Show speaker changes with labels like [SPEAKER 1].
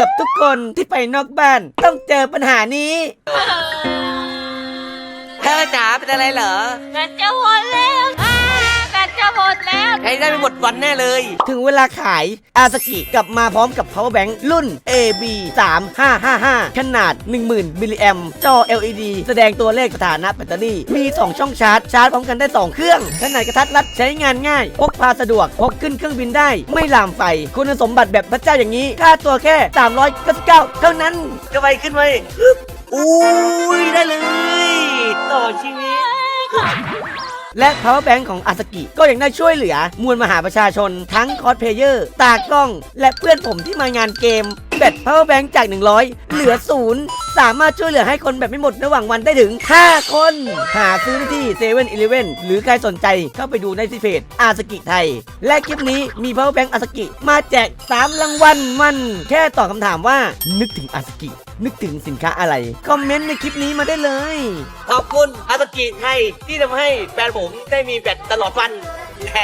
[SPEAKER 1] กือบทุกคนที่ไปนอกบ้าน ต้องเจอปัญหานี้
[SPEAKER 2] เธอจ๋าเป็นอะไรเหรอ
[SPEAKER 3] แบตจะหมดแล้ว แล้ว
[SPEAKER 2] ใช้ได้ไม่หมดวันแน่เลย
[SPEAKER 1] ถึงเวลาขายอาสกิกลับมาพร้อมกับ power bank รุ่น AB 3555 ขนาด 10,000มิลลิแอมจอ LED แสดงตัวเลขสถานะแบตเตอรี่ มี 2 ช่องชาร์จ ชาร์จพร้อมกันได้ 2 เครื่อง ขนาดกระทัดรัดใช้งานง่าย พกพาสะดวก พกขึ้นเครื่องบินได้ ไม่ลามไฟ คุณสมบัติแบบพระเจ้าอย่างนี้ ค่าตัวแค่ 399 เท่านั้น
[SPEAKER 2] ก็ไปขึ้นไว้อุ้ยได้เลย ต่อชีวิต
[SPEAKER 1] และ power bank ของอาสกิ ก็ยังได้ช่วยเหลือมวลมหาประชาชน ทั้งคอสเพลเยอร์ ตากล้อง และเพื่อนผมที่มางานเกม แบต power bank จาก 100 เหลือศูนย์สามารถช่วยเหลือให้คนแบบไม่หมดระหว่างวันได้ถึง 5 คน หาซื้อได้ที่7 e เ e ่ e อหรือใครสนใจเข้าไปดูในที่เพจอาสกิไทย และคลิปนี้มี power bank อาสกิ มาแจก 3 รางวัลมัน แค่ตอบคำถามว่า นึกถึงอาสกิ นึกถึงสินค้าอะไร คอมเมนต์ในคลิปนี้มาได้เลย
[SPEAKER 2] ขอบคุณอาสกิไทยที่ทำให้แฟนผมได้มีแบตตลอดวันแ